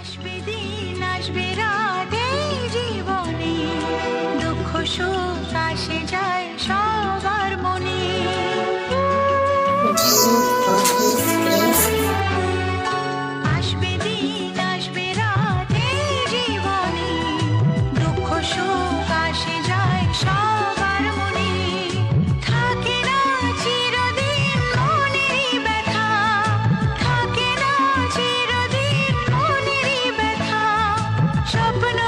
আসবে দিন আসবে রাত জীবনে। দুঃখ সুখ আসে যা chopping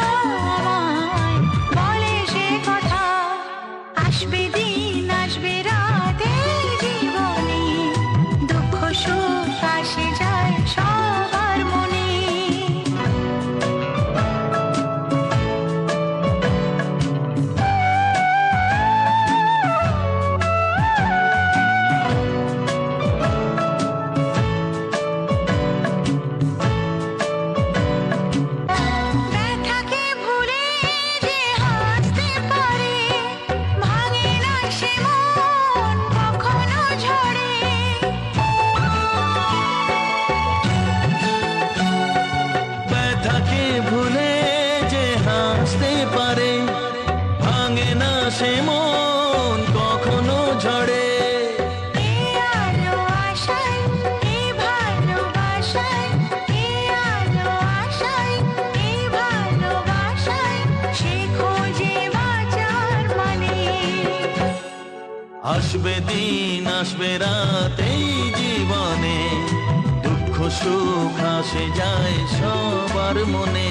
আসবে দিন আসবে রাতেই জীবনে। দুঃখ সুখ আসে যায় সবার মনে।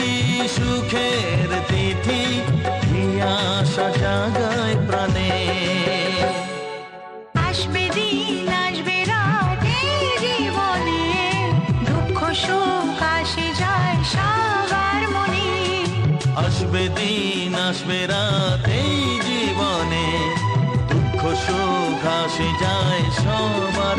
আসবে দিন আসবে রাত এই জীবনে। দুঃখ সুখ আসে যায় সবাই